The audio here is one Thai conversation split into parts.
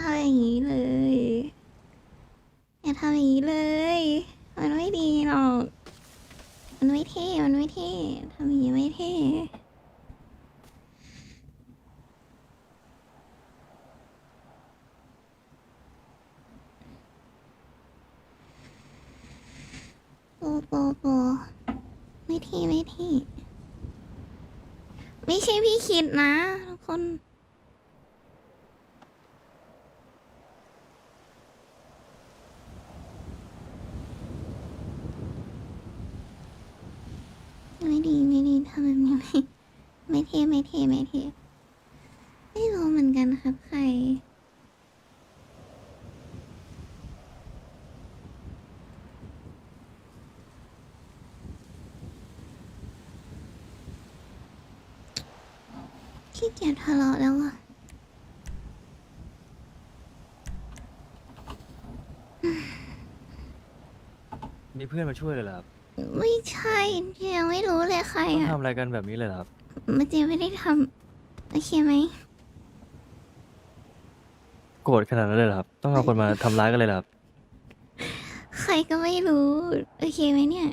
ทำอย่างนี้เลย อย่าทำอย่างนี้เลย มันไม่ดีหรอก มันไม่เท่ มันไม่เท่ทำอย่างนี้ไม่เท่โปโปโปไม่เท่ไม่เท่ไม่ใช่พี่คิดนะทุกคน ไม่ดีไม่ดีทำแบบนี้ไม่ ไม่เท่ไม่เท่ไม่เท่ไม่รู้เหมือนกันครับใคร ขี้เกียจทะเลาะแล้วอะมีเพื่อนมาช่วยเลยเหรอครับไม่ใช่ยังไม่รู้เลยใครต้องอะ ทำอะไรกันแบบนี้เลยเหรอครับ มันเจไม่ได้ทำโอเคไหม โกรธขนาดนั้นเลยเหรอครับ ต้องเอาคนมาทำร้ายกันเลยเหรอครับ ใครก็ไม่รู้ โอเคไหมเนี่ย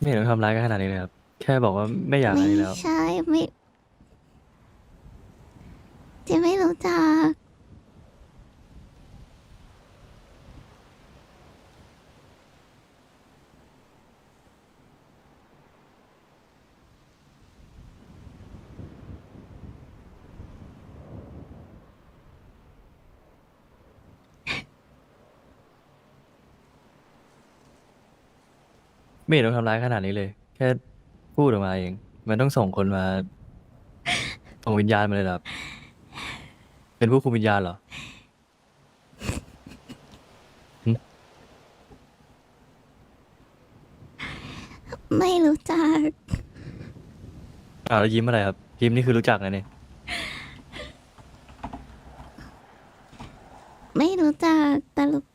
ไม่เห็นต้องทำร้ายกันขนาดนี้เลยครับ แค่บอกว่าไม่อยากอะไรแล้ว ใช่ไม่เจไม่รู้จัก ไม่เห็นต้องทำร้ายขนาดนี้เลย แค่พูดออกมาเอง มันต้องส่งคนมาส่งวิญญาณมาเลยเหรอครับ เป็นผู้คุมวิญญาณเหรอไม่รู้จัก อ่าวแล้วยิ้มอะไรครับ ยิ้มนี่คือรู้จักนะเนี่ยไม่รู้จักตลก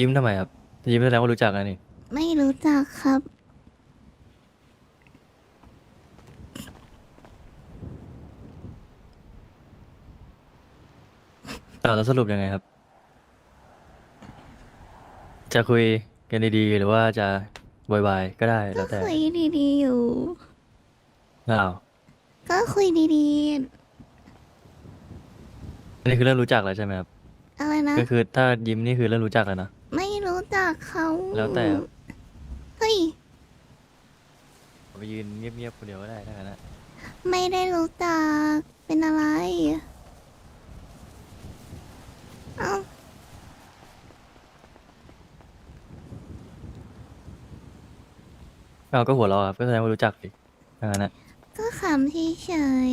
ยิ้มทำไมครับ ยิ้มแสดงว่ารู้จักนะนี่ ไม่รู้จักครับอ่าวแล้วสรุปยังไงครับ จะคุยกันดีๆ หรือว่าจะวายๆก็ได้ก็แล้วแต่คุยดีๆอยู่ อ้าวก็คุยดีอันนี้คือเริ่มรู้จักแล้วใช่ไหมครับ ๆ อะไรนะ ก็คือถ้ายิ้มนี่คือเริ่มรู้จักแล้วนะไม่ รู้จักเขาแล้วแต่ครับเฮ้ย ผมไปยืนเงียบๆคนเดียวก็ได้ถ้างั้นนะไม่ได้รู้จัก เป็นอะไร เอ้าอ้าวก็หัวเราะครับก็แสดงว่ารู้จักสิถ้างั้นนะก็ขำเฉย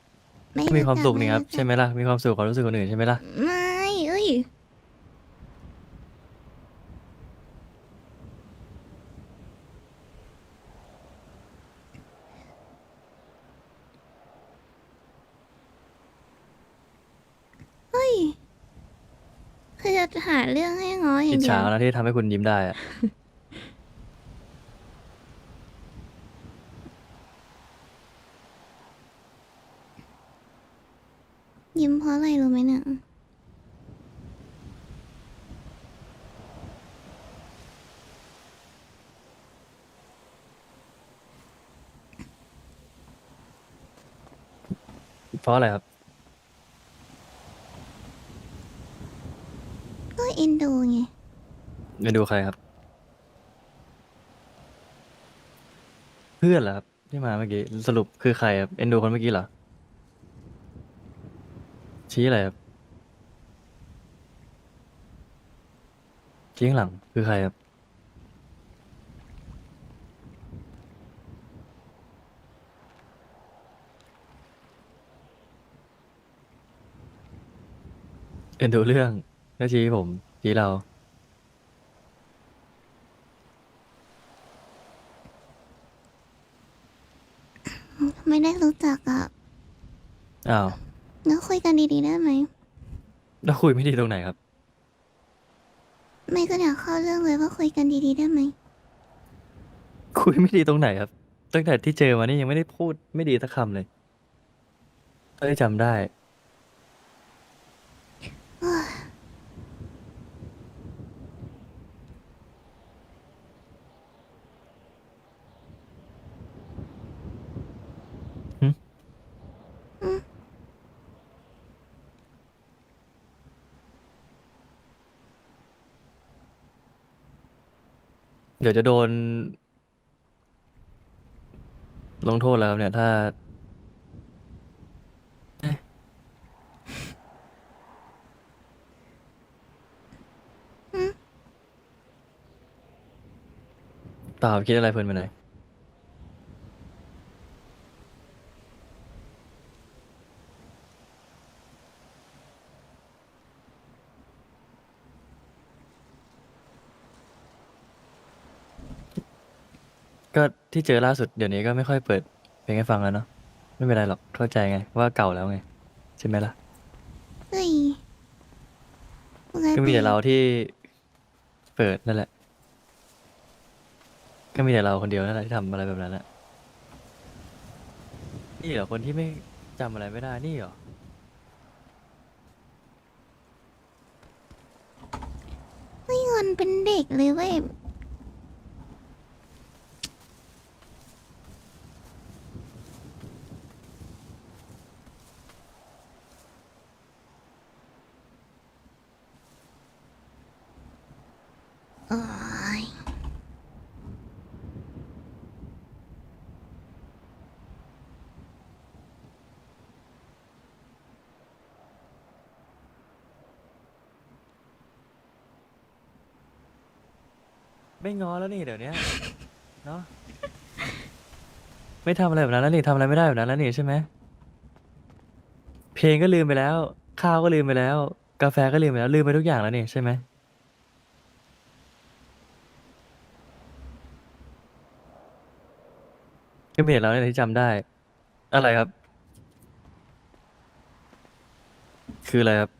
ๆไม่มีความจักสุขนี่ครับรู้จักใช่ไหมล่ะมีความสุขความรู้สึกคนอื่นใช่ไหมล่ะ ไม่ เอ้ย เฮ้ย คือจะหาเรื่องให้ง้ออย่า อิ ง จ เดียฉาวนะที่ทำให้คุณยิ้มได้อะยิ้มเพราะอะไรรู้ไหมเนี่ย เพราะอะไรครับ ก็เอ็นดูไง ไปดูใครครับ เพื่อนเหรอครับที่มาเมื่อกี้สรุปคือใครครับเอ็นดูคนเมื่อกี้เหรอชี้อะไรครับชี้ข้างหลังคือใครครับเอ็นดูเรื่องแล้วชี้ผมชี้เรา ไม่ได้รู้จักอะอ้าวงั้นคุยกันดีๆได้ไหม แล้วคุยไม่ดีตรงไหนครับ ไม่ก็อยากเข้าเรื่องเลยว่าคุยกันดีๆได้ไหม คุยไม่ดีตรงไหนครับ ตั้งแต่ที่เจอมานี่ยังไม่ได้พูดไม่ดีสักคำเลยเอ้ยจำได้ เดี๋ยวจะโดน ลงโทษแล้วครับเนี่ยถ้าเปล่าคิดอะไรเพลินไปไหนอยก็ ที่เจอล่าสุดเดี๋ยวนี้ก็ไม่ค่อยเปิดเพลงให้ฟังแล้วเนาะไม่เป็นไรหรอกเข้าใจไง ว่าเก่าแล้วไง ใช่ไหมล่ะ เฮ้ยปกก็มีติแต่เราที่เปิดนั่นแหละ ก็มีแต่เราคนเดียวนั่นแหละที่ทำอะไรแบบนั้นแหละนี่เหรอคนที่ไม่จำอะไรไม่ได้นี่เหรอไม่งอนเป็นเด็กเลยเว้ย โอ้ย ไม่งอแล้วนี่เดี๋ยวนี้เนาะไม่ทำอะไรแบบนั้นแล้วนี่ทำอะไรไม่ได้แบบนั้นแล้วนี่ใช่ไหมเพลงก็ลืมไปแล้ว ข้าวก็ลืมไปแล้ว กาแฟก็ลืมไปแล้วลืมไปทุกอย่างแล้วนี่ใช่ไหมก็มีแต่เราเนี่ยที่จำได้ อะไรครับ คืออะไรครับ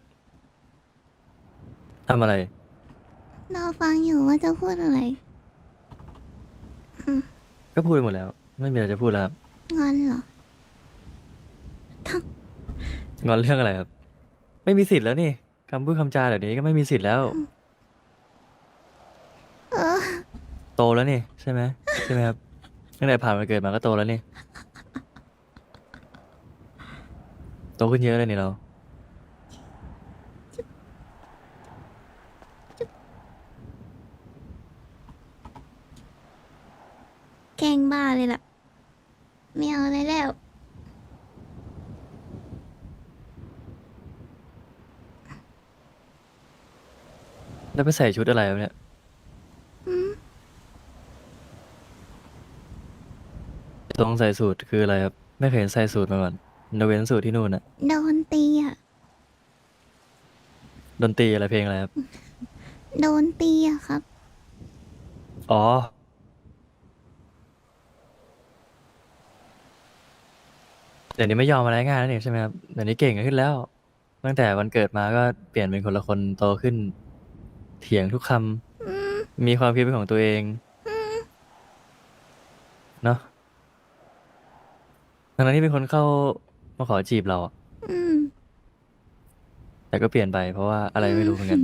ทำอะไร ราฟังอยู่ว่าจะพูดอะไรก็พูดไปหมดแล้ว ไม่มีอะไรจะพูดแล้วครับงอนเหรอ งอนเรื่องอะไรครับ ไม่มีสิทธิ์แล้วนี่คำพูดคำจาแบบนี้ก็ไม่มีสิทธิ์แล้ว เออ โตแล้วนี่ใช่ไหมใช่ไหมครับตั้งแต่ผ่านวันเกิดมาก็โตแล้วนี่โตขึ้นเยอะเลยนี่เรา ล้งบ้าเลยล่ะ ไม่เอาอะไรแล้ว แล้วไปใส่ชุดอะไรครับเนี่ย อืมตรงใส่สูตรคืออะไรครับ ไม่เคยเห็นใส่สูตรมาก่อนนเว้นสูตรที่นู่นอะโดนตีอะ ดนตรีอะไรเพลงอะไรครับ โดนตีอะครับ อ๋อ เดี๋ยวนี้ไม่ยอมอะไรง่ายแล้วนี่ใช่ไหมครับเดี๋ยวนี้เก่งขึ้นแล้ว ตั้งแต่วันเกิดมาก็เปลี่ยนเป็นคนละคนโตขึ้น เถียงทุกคำอืมมีความคิดเป็นของตัวเองเนาะทั้งนั้นที่เป็นคนเข้ามาขอจีบเราอะอืมแต่ก็เปลี่ยนไปเพราะว่าอะไรไม่รู้เหมือนกัน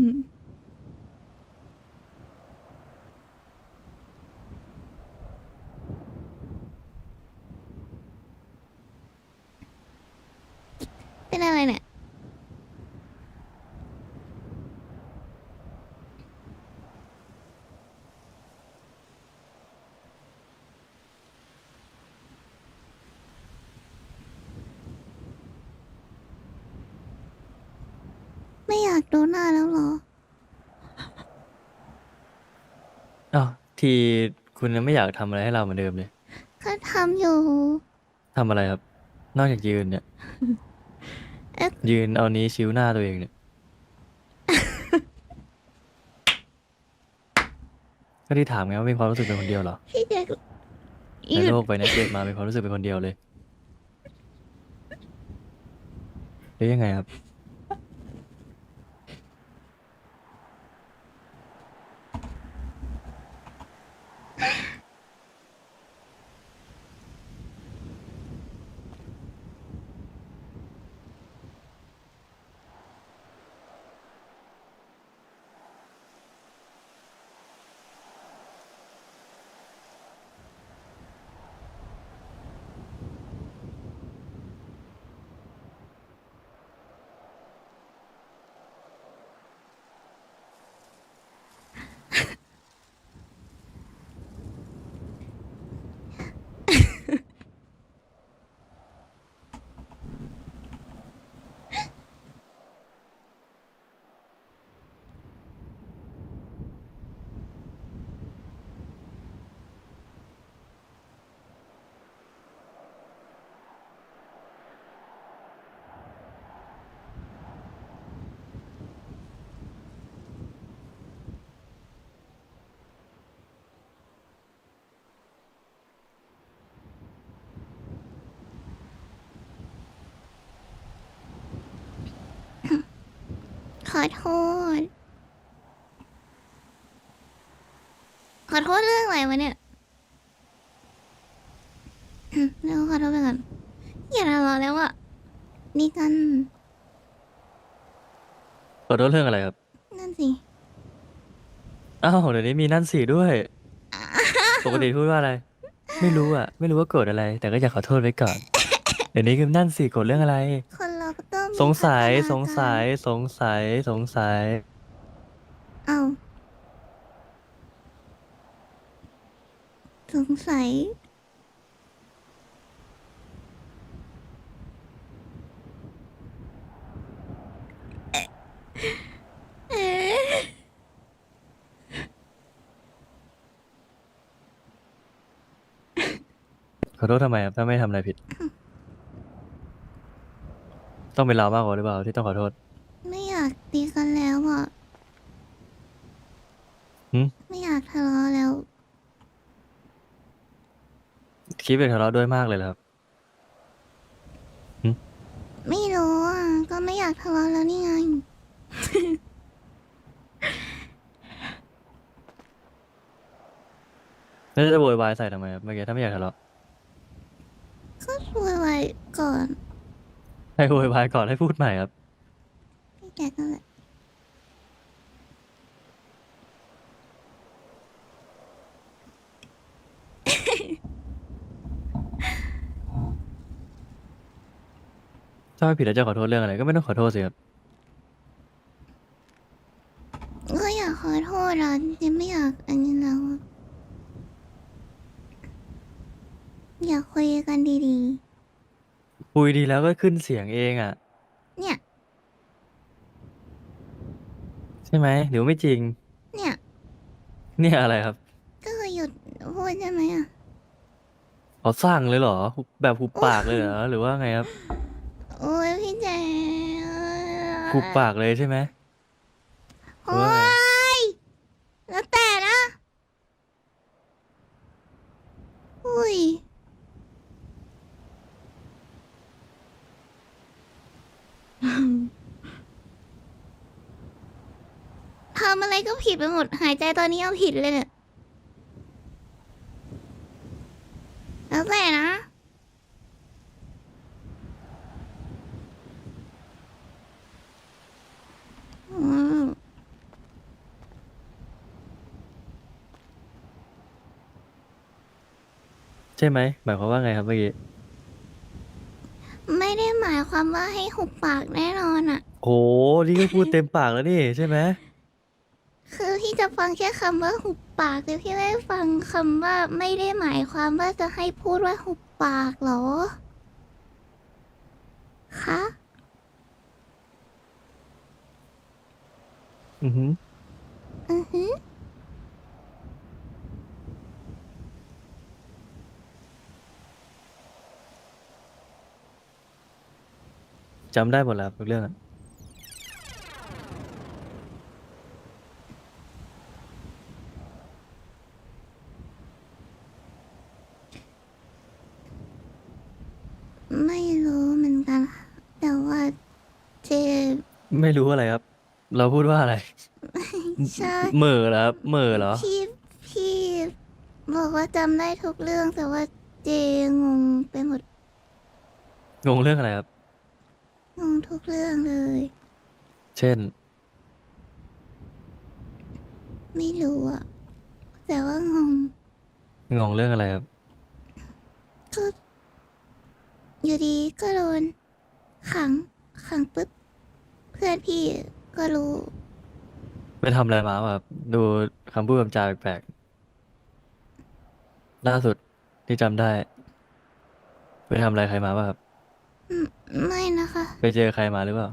เป็นอะไรเนี่ย ไม่อยากดูหน้าแล้วเหรอ อ้าวทีคุณยังไม่อยากทำอะไรให้เราเหมือนเดิมเลยก็ทำอยู่ ทำอะไรครับ นอกจากยืนเนี่ยเอ๊ะ ยืนเอานี้ชิวหน้าตัวเองเนี่ย ก็ที่ถามไงว่ามีความรู้สึกเป็นคนเดียวเหรอในโลกไปนี้เกิดมามีความรู้สึกเป็นคนเดียวเลยหรือยังไงครับ ขอโทษ ขอโทษเรื่องอะไรวะเนี่ยอืมเดี๋ยวขอโทษไปก่อนอย่าทะเลาะแล้วอะดีกันขอโทษเรื่องอะไรครับ นั่นสิ อ้าวเดี๋ยวนี้มีนั่นสี่ด้วย ปกติพูดว่าอะไร ไม่รู้อะ ไม่รู้ว่าโกรธอะไร แต่ก็อยากขอโทษไว้ก่อน เดี๋ยวนี้คือนั่นสี่โกรธเรื่องอะไร คนเราก็ต้องมี สงสัยพัฒนาสงสัยสงสัยสงสัย เอาสงสัย เอ๊ะขอโทษทำไมครับถ้าไม่ทำอะไรผิด ต้องเป็นเรามากกว่าหรือเปล่าที่ต้องขอโทษ ไม่อยากตีกันแล้วอะหึ ไม่อยากทะเลาะแล้ว คิดเป็นทะเลาะด้วยมากเลยเหรอครับ ไม่รู้อะก็ไม่อยากทะเลาะแล้วนี่ไง แล้วจะโวยวายใส่ทำไมครับเมื่อกี้ถ้าไม่อยากทะเลาะ ก็ช่วยไว้ก่อน ให้โวยวายก่อนให้พูดใหม่ครับ พี่แกก็แหละถ้าไม่ผิดแล้วจะขอโทษเรื่องอะไรก็ไม่ต้องขอโทษสิครับ ก็อยากขอโทษอะยังไม่อยากอันนี้แล้วอะอยากคุยกันดี คุยดีแล้วก็ขึ้นเสียงเองอะๆเนี่ย ใช่ไหมหรือว่าไม่จริง เนี่ย เนี่ยอะไรครับก็คือหยุดพูดได้ไหมอะ เขาสั่งเลยเหรอหุบแบบหุบปากเลยเหรอหรือว่าไงครับโอ้ยพี่แจหุบปากเลยใช่ไหมหรือโอ้ว่าไง ยแล้วแต่นะอุ้ย ทำอะ ไรก็ผิดไปหมด หายใจตอนนี้เอาผิดเลยเนี่ยแล้วแต่นะ อืมใช่ไหมหมายความว่าไงครับเมื่อกี้ไม่ได้หมายความว่าให้หุบปากแน่นอนอะโอ้นี่ก็พูดเต็มปากแล้วนี่ใช่ไหม คือพี่จะฟังแค่คำว่าหุบปากแต่พี่ไม่ได้ฟังคำว่าไม่ได้หมายความว่าจะให้พูดว่าหุบปากเหรอ คะ อือหืออือฮึจำได้หมดแล้วทุกเรื่องอะ ไม่รู้เหมือนกันค่ะแต่ว่าไม่รู้อะไรครับ เราพูดว่าอะไรใช่เหม่อเหรอครับเหม่อเหรอ พี่พี่บอกว่าจำได้ทุกเรื่องแต่ว่าเจงงไปหมดงงเรื่องอะไรครับ งงทุกเรื่องเลย เช่น ไม่รู้อะแต่ว่างงงงเรื่องอะไรครับ ก็ อยู่ดีก็โดนขังขังปุ๊บ เพื่อนพี่ก็รู้ ไปทำอะไรมาแบบดูคำพูดคำจาแปลกๆล่าสุดที่จำได้ ไปทำอะไรใครมาป่ะครับอืมไม่นะคะ ไปเจอใครมาหรือเปล่า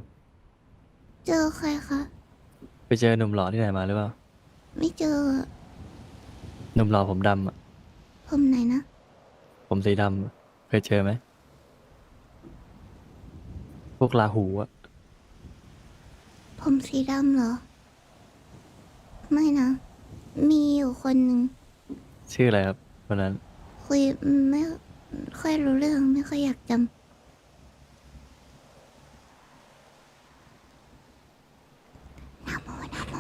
เจอใครคะไปเจอหนุ่มหล่อที่ไหนมาหรือเปล่า ไม่เจออะหนุ่มหล่อผมดำอะผมไหนนะ ผมสีดำอะเคยเจอไหม พวกลาหูอะผมสีดำเหรอ ไม่นะ มีอยู่คนหนึ่งชื่ออะไรครับวันนั้น คุยไม่ค่อยรู้เรื่องไม่ค่อยอยากจำนาโมนาโม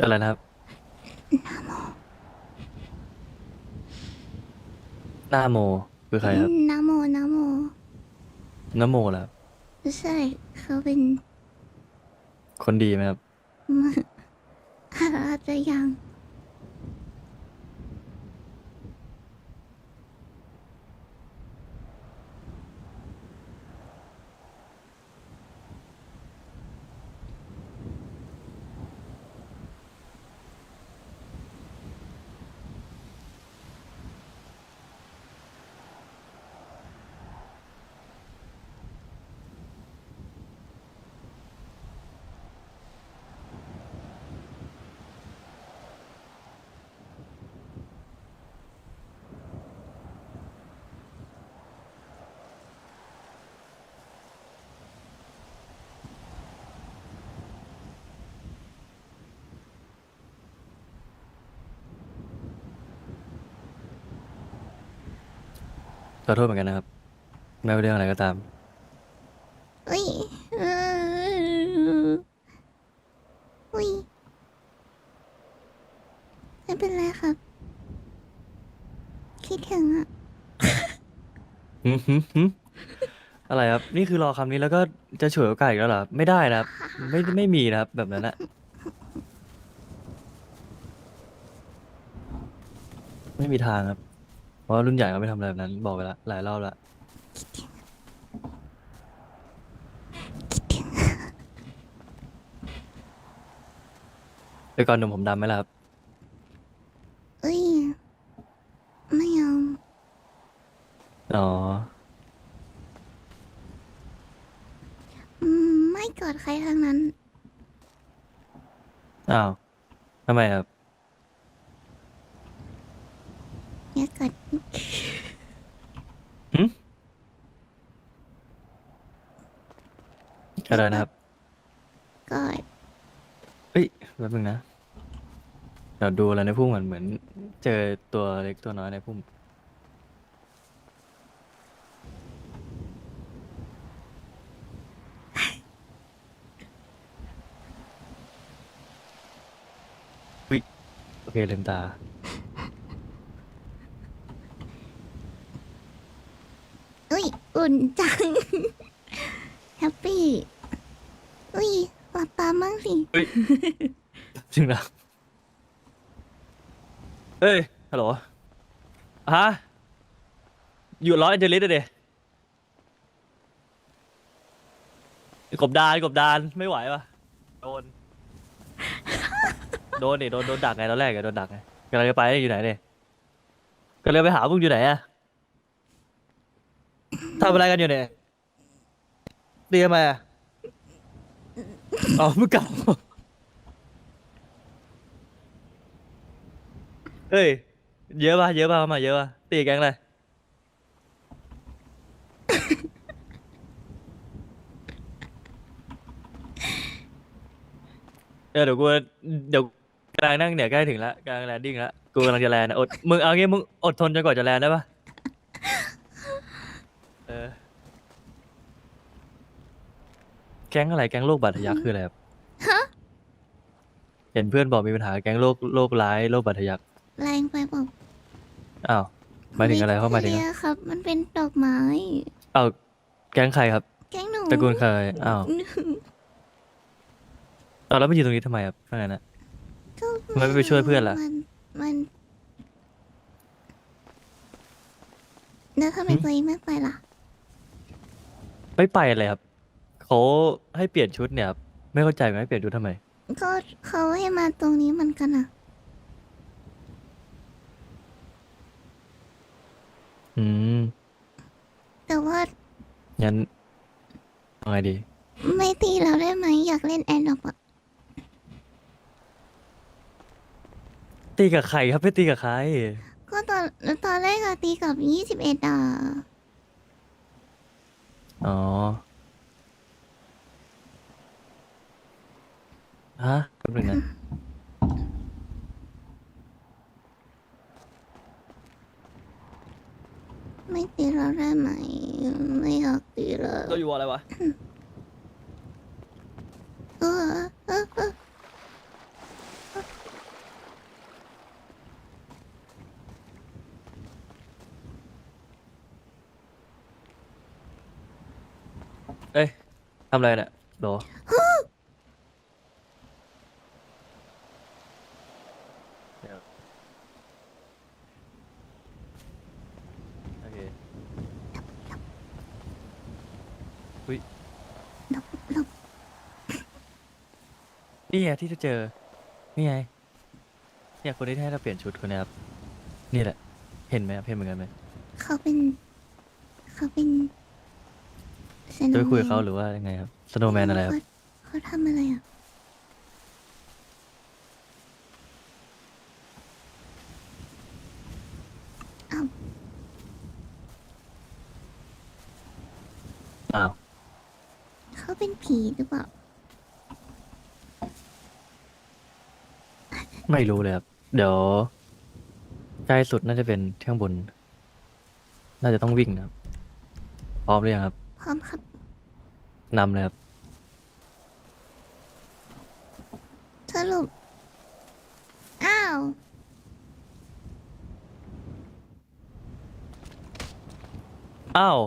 อะไรนะครับนาโมหน้าโมคือใครครับนาโมนาโมน้ำโมเหร อครับใช่เขาเป็น คนดีไหมครับ อาจจะยัง อโทษเหมือนกันนะครับ ไม่ว่าเรื่องอะไรก็ตาม อุ้ยเอออุ้ยไม่เป็นไรครับ คิดถึงอะ หืมหืมหืมอะไรครับ นี่คือรอคำนี้แล้วก็จะฉวยโอกาสอีกแล้วเหรอไม่ได้นะครับ ไม่ไม่มีนะครับ แบบนั้นอะไม่มีทางครับเพ ราะว่ารุ่นใหญ่เขาไม่ทำอะไรแบบนั้น บอกไปแล้วหลายรอบแล้วไปก่อนหนุ่มผมดำไหมล่ะครับ เอ้ย ไม่เอาอ๋อ อืมไม่กอดใครทั้งนั้น อ้าวทำไมครับ อย่ากอดอะไรนะครับกอดเฮ้ยแป๊บนึงนะ เดี๋ยวดูอะไรในพุ่มเหมือนเหมือน เจอตัวเล็กตัวน้อยในพุ่มอุ๊ยโอเคลืมตา อุ้ยอุ่นจัง แฮปปี้ อุ้ยหลับตามั่งสิ จริงนะเฮ้ย ฮัลโหล ฮะ อยู่ร้อยแอนเจลิสอะเดกบดานกบดานไม่ไหวปะโดน โดนดิโดนโดนดักไงตอนแรกอะโดนดักไงกำลังจะไปอยู่ไหนเนี่ยก็เลยไปหาพวกอยู่ไหนอะ ทำอะไรกันอยู่เนี่ยเตรียมมาอะอ๋อมึงกลับเฮ้ย เยอะป่ะ เยอะป่ะมาเยอะป่ะตีแก๊งอะไรเออเดี๋ยวกูเดี๋ยวกำลังนั่งเนี่ยใกล้ถึงแล้วกำลังแลนดิ้งแล้วกูกำลังจะแลนด์อะอดมึงเอางี้มึงอดทนจนกว่าจะแลนด์ได้ปะเออ แก๊งอะไรแก๊งโรคบาดทะยักคืออะไรครับฮะ เห็นเพื่อนบอกมีปัญหาแก๊งโรคโรคร้ายโรคบาดทะยักแรงไปบอกอ้าวหมายถึงอะไรเข้าหมายถึงวิอะไรคลียร์ครับ มันเป็นดอกไม้อ้าวแก๊งใครครับ แก๊งหนูตระกูลใครอ้าวอ้าวแล้วมาอยู่ตรงนี้ทำไมครับถ้างั้นนะก็ทำไมไม่ไปช่วยเพื่อนล่ะ มันมันแล้วทำไมตัวเองไม่ไปล่ะ ไม่ไปอะไรครับ เขาให้เปลี่ยนชุดเนี่ยครับไม่เข้าใจไหมให้เปลี่ยนชุดทำไม ก็เขาให้มาตรงนี้เหมือนกันอะอืมแต่ว่างั้นเอาไงดี ไม่ตีเราได้ไหมอยากเล่นแอนดอกอะตีกับใครครับไม่ตีกับใคร ก็ตอนตอนแรกอะตีกับยี่สิบเอ็ดอะอ๋อ ฮะแป๊บนึงนะ ไม่ตีเราได้ไหม ไม่อยากตีเราเราอยู่อะไรวะ เออเออเออเอ้ยทำอะไรเนี่ยโดเดี๋ยวโอเคอุ้ย หลบหลบ นี่ไงที่จะเจอ นี่ไง เนี่ยคนที่ให้เราเปลี่ยนชุดคนเนี้ยครับ นี่แหละ เห็นไหมครับ เห็นเหมือนกันไหมเขาเป็น เขาเป็น จะไปคุยกับเขาหรือว่ายังไงครับ สโนว์แมนอะไรครับ เขาเขาทำอะไรอะ อ้าว อ้าว เขาเป็นผีหรือเปล่า ไม่รู้เลยครับ เดี๋ยวใกล้สุดน่าจะเป็นที่ข้างบน น่าจะต้องวิ่งนะครับ พร้อมหรือยังครับพร้อมครับ นำเลยครับ สรุป อ้าว อ้าว